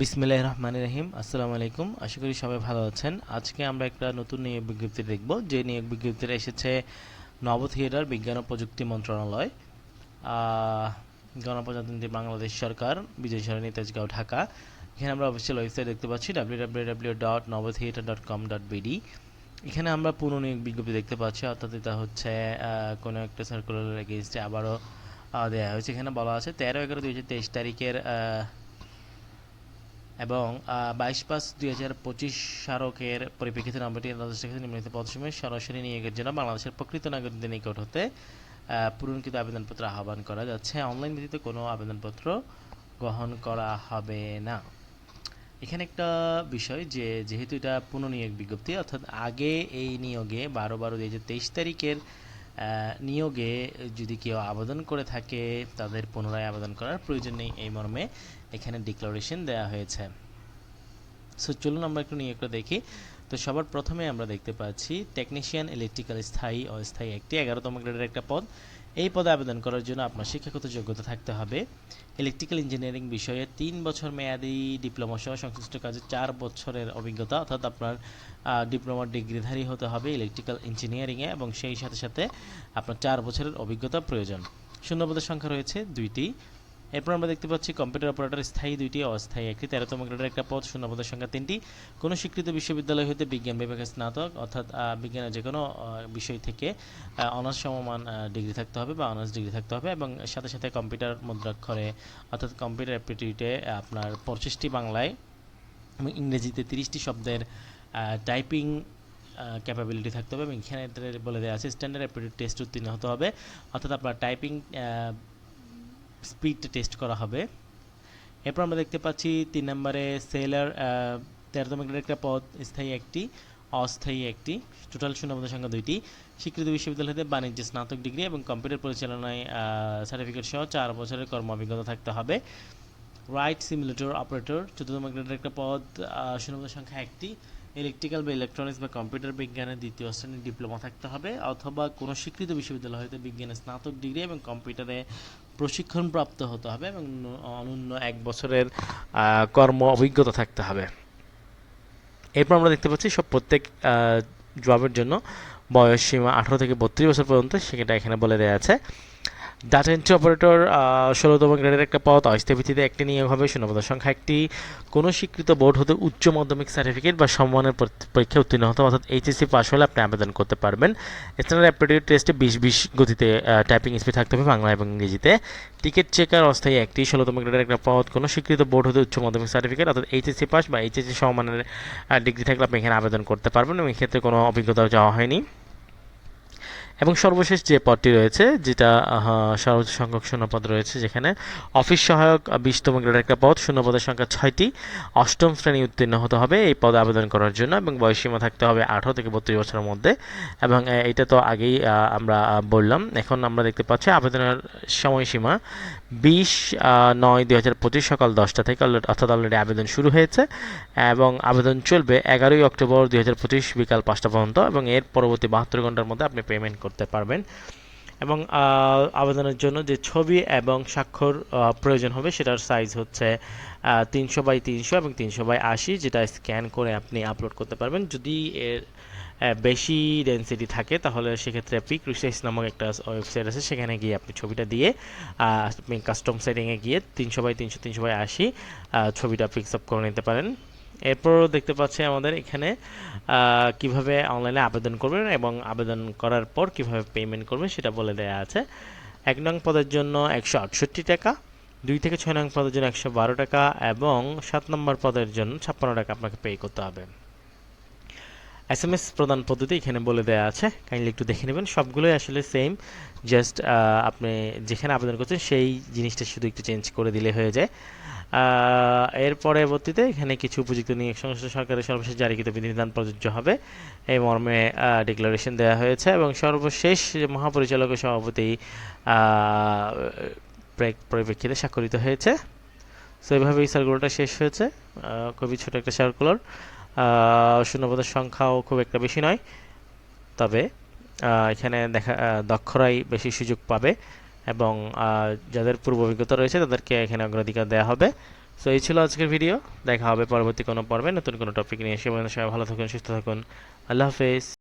বিসমিল্লাহ রহমান রহিম। আসসালামু আলাইকুম। আশা করি সবাই ভালো আছেন। আজকে আমরা একটা নতুন নিয়োগ বিজ্ঞপ্তি দেখব। যে নিয়োগ বিজ্ঞপ্তিটা এসেছে নব থিয়েটার, বিজ্ঞান ও প্রযুক্তি মন্ত্রণালয় গণপ্রজাতন্ত্রী বাংলাদেশ সরকার, বিজয় সরণী, তেজগাঁও, ঢাকা। এখানে আমরা অফিসিয়াল ওয়েবসাইট দেখতে পাচ্ছি W W W dot Naba theatre dot com dot BD এখানে আমরা পুরো নিয়োগ বিজ্ঞপ্তি দেখতে পাচ্ছি। অর্থাৎ এটা হচ্ছে কোনো একটা সার্কুলার এগেনস্টে আবারও দেওয়া হয়েছে। এখানে বলা আছে তেরো এগারো দুই হাজার তেইশ তারিখের এবং বাইশ পাঁচ দুই হাজার পঁচিশ স্মারকের পরিপ্রেক্ষিতে নম্বরটি রাজস্ব নিম্নলিখিত সরাসরি নিয়োগের জন্য বাংলাদেশের প্রকৃত নাগরিকদের নিকট হতে পূরণকৃত আবেদনপত্র আহ্বান করা যাচ্ছে। অনলাইন ভিত্তিতে কোনো আবেদনপত্র গ্রহণ করা হবে না। এখানে একটা বিষয় যে, যেহেতু এটা পুনঃনিয়োগ বিজ্ঞপ্তি, অর্থাৎ আগে এই নিয়োগে বারো বারো দুই হাজার তেইশ তারিখের নিয়োগে যদি কেউ আবেদন করে থাকে, তাদের পুনরায় আবেদন করার প্রয়োজন নেই এই মর্মে এখানে ডিক্লারেশন দেওয়া হয়েছে। সো চলুন আমরা একটু করে দেখি। তো সবার প্রথমে আমরা দেখতে পাচ্ছি টেকনিশিয়ান ইলেকট্রিক্যাল স্থায়ী, অস্থায়ী একটি এগারোতম গ্রেডের একটা পদ। এই পদে আবেদন করার জন্য আপনার শিক্ষাগত যোগ্যতা থাকতে হবে। ইলেকট্রিক্যাল ইঞ্জিনিয়ারিং বিষয়ে তিন বছর মেয়াদি ডিপ্লোমা সহ সংশ্লিষ্ট কাজে চার বছরের অভিজ্ঞতা, অর্থাৎ আপনার ডিপ্লোমা ডিগ্রিধারী হতে হবে ইলেকট্রিক্যাল ইঞ্জিনিয়ারিংয়ে এবং সেই সাথে সাথে আপনার চার বছরের অভিজ্ঞতা প্রয়োজন। শূন্যপদের সংখ্যা রয়েছে দুইটি। এরপর আমরা দেখতে পাচ্ছি কম্পিউটার অপারেটর স্থায়ী, দুইটি অস্থায়ী, একটি তেরোতম গ্রেডের একটা পদ শূন্যপদের সংখ্যা তিনটি। কোনো স্বীকৃত বিশ্ববিদ্যালয় হতে বিজ্ঞান বিভাগে স্নাতক, অর্থাৎ বিজ্ঞানের যে কোনো বিষয় থেকে অনার্স সমমান ডিগ্রি থাকতে হবে বা অনার্স ডিগ্রি থাকতে হবে এবং সাথে সাথে কম্পিউটার মুদ্রাক্ষরে, অর্থাৎ কম্পিউটার অ্যাপটিটিউডে আপনার পঁচিশটি বাংলায় এবং ইংরেজিতে তিরিশটি শব্দের টাইপিং ক্যাপাবিলিটি থাকতে হবে এবং এখানে বলে দেওয়া আছে স্ট্যান্ডার্ড অ্যাপটিটিউড টেস্ট উত্তীর্ণ হতে হবে। অর্থাৎ আপনার টাইপিং স্পিড টেস্ট করা হবে। এরপর আমরা দেখতে পাচ্ছি তিন নম্বরে সেলার তেরোতম গ্রেডের একটা পদ, স্থায়ী একটি, অস্থায়ী একটি টোটাল শূন্যপদের সংখ্যা দুইটি। স্বীকৃত বিশ্ববিদ্যালয় হতে বাণিজ্যে, স্নাতক ডিগ্রি এবং কম্পিউটার পরিচালনায় সার্টিফিকেট সহ চার বছরের কর্ম অভিজ্ঞতা থাকতে হবে। রাইট সিমুলেটর অপারেটর চতুর্থম গ্রেডের একটা পদ শূন্যপদের সংখ্যা একটি ইলেকট্রিক্যাল বা ইলেকট্রনিক্স বা কম্পিউটার বিজ্ঞানে দ্বিতীয় শ্রেণির ডিপ্লোমা থাকতে হবে, অথবা কোনো স্বীকৃত বিশ্ববিদ্যালয় হতে বিজ্ঞানের স্নাতক ডিগ্রি এবং কম্পিউটারে প্রশিক্ষণপ্রাপ্ত হতে হবে এবং অনন্য এক বছরের কর্ম অভিজ্ঞতা থাকতে হবে। এরপর আমরা দেখতে পাচ্ছি সব প্রত্যেক জবের জন্য বয়স সীমা আঠারো থেকে বত্রিশ বছর পর্যন্ত সেটা এখানে বলে দেওয়া আছে। ডাটা এন্ট্রি অপারেটর ষোলোতম গ্রেডের একটা পদ অস্থায়ী ভিত্তিতে একটি নিয়োগ হবে, শূন্যপদের সংখ্যা একটি। কোনো স্বীকৃত বোর্ড হতে উচ্চ মাধ্যমিক সার্টিফিকেট বা সম্মানের পর- পরীক্ষা উত্তীর্ণ হতে অর্থাৎ এইচএসসি পাস হলে আপনি আবেদন করতে পারবেন। স্ট্যান্ডার্ড অ্যাপটিটিউড টেস্টে বিশ বিশ গতিতে টাইপিং স্পিড থাকতে হবে বাংলা এবং ইংরেজিতে। টিকিট চেকার অস্থায়ী একটি, ষোলোতম গ্রেডের একটা পদ, কোনো স্বীকৃত বোর্ড হতে উচ্চ মাধ্যমিক সার্টিফিকেট অর্থাৎ এইচএসসি পাস বা এইচএসসি সম্মানের ডিগ্রি থাকলে আপনি এখানে আবেদন করতে পারবেন এবং এক্ষেত্রে কোনো অভিজ্ঞতাও যাওয়া হয়নি। এবং সর্বশেষ যে পদটি রয়েছে, যেটা সর্বোচ্চ সংখ্যক শূন্যপদ রয়েছে যেখানে অফিস সহায়ক বিশতম গ্রেডের একটা পদ, শূন্যপদের সংখ্যা ছয়টি। অষ্টম শ্রেণি উত্তীর্ণ হতে হবে এই পদে আবেদন করার জন্য এবং বয়সীমা থাকতে হবে আঠারো থেকে বত্রিশ বছরের মধ্যে এবং এটা তো আগেই আমরা বললাম। এখন আমরা দেখতে পাচ্ছি আবেদনের সময়সীমা বিশ নয় দুই হাজার পঁচিশ সকাল দশটা থেকে অর্থাৎ অলরেডি আবেদন শুরু হয়েছে এবং আবেদন চলবে এগারোই অক্টোবর দুই হাজার পঁচিশ বিকাল পাঁচটা পর্যন্ত এবং এর পরবর্তী বাহাত্তর ঘণ্টার মধ্যে আপনি পেমেন্ট করতে পারবেন। এবং আবেদনের জন্য যে ছবি এবং স্বাক্ষর প্রয়োজন হবে সেটার সাইজ হচ্ছে তিনশো বাই তিনশো এবং তিনশো বাই আশি যেটা স্ক্যান করে আপনি আপলোড করতে পারবেন। যদি এর বেশি ডেন্সিটি থাকে তাহলে সেক্ষেত্রে পিক রিসার্চ নামক একটা ওয়েবসাইট আছে, সেখানে গিয়ে আপনি ছবিটা দিয়ে আপনি কাস্টম সেটিংয়ে গিয়ে তিনশো বাই তিনশো তিনশো বাই আশি ছবিটা পিক্স আপ করে নিতে পারেন। এরপর দেখতে পাচ্ছি আমাদের এখানে কীভাবে অনলাইনে আবেদন করবেন এবং আবেদন করার পর কীভাবে পেমেন্ট করবেন সেটা বলে দেওয়া আছে। এক নং পদের জন্য একশো আটষট্টি টাকা, দুই থেকে ছয় নং পদের জন্য একশো বারো টাকা এবং সাত নম্বর পদের জন্য ছাপ্পান্ন টাকা আপনাকে পে করতে হবে। এস এম এস প্রদান পদ্ধতি এখানে বলে দেওয়া আছে। কাইন্ডলি একটু দেখে নেবেন। সবগুলোই আসলে সেম জাস্ট আপনি যেখানে আবেদন করছেন সেই জিনিসটা শুধু একটু চেঞ্জ করে দিলে হয়ে যায়। এর পরবর্তীতে এখানে কিছু উপযুক্ত নিয়োগ সংস্থা সরকারের সর্বশেষ জারিকৃত বিধিবিধান প্রযোজ্য হবে। এই মর্মে ডিক্লারেশন দেওয়া হয়েছে এবং সর্বশেষ মহাপরিচালক সভাপতি পরিপ্রেক্ষিতে স্বাক্ষরিত হয়েছে। সো এইভাবে এই সার্কুলারটা শেষ হয়েছে। খুবই ছোট একটা সার্কুলার শূন্যপদের সংখ্যাও খুব একটা বেশি নয়। তবে এখানে দেখা দক্ষরাই বেশি সুযোগ পাবে এবং যাদের পূর্ব অভিজ্ঞতা রয়েছে তাদেরকে এখানে অগ্রাধিকার দেওয়া হবে। সো এই ছিল আজকের ভিডিও দেখা হবে পরবর্তী কোনো পর্বে। নতুন কোনো টপিক নিয়ে এসে সবাই ভালো থাকুন, সুস্থ থাকুন। আল্লাহ হাফেজ।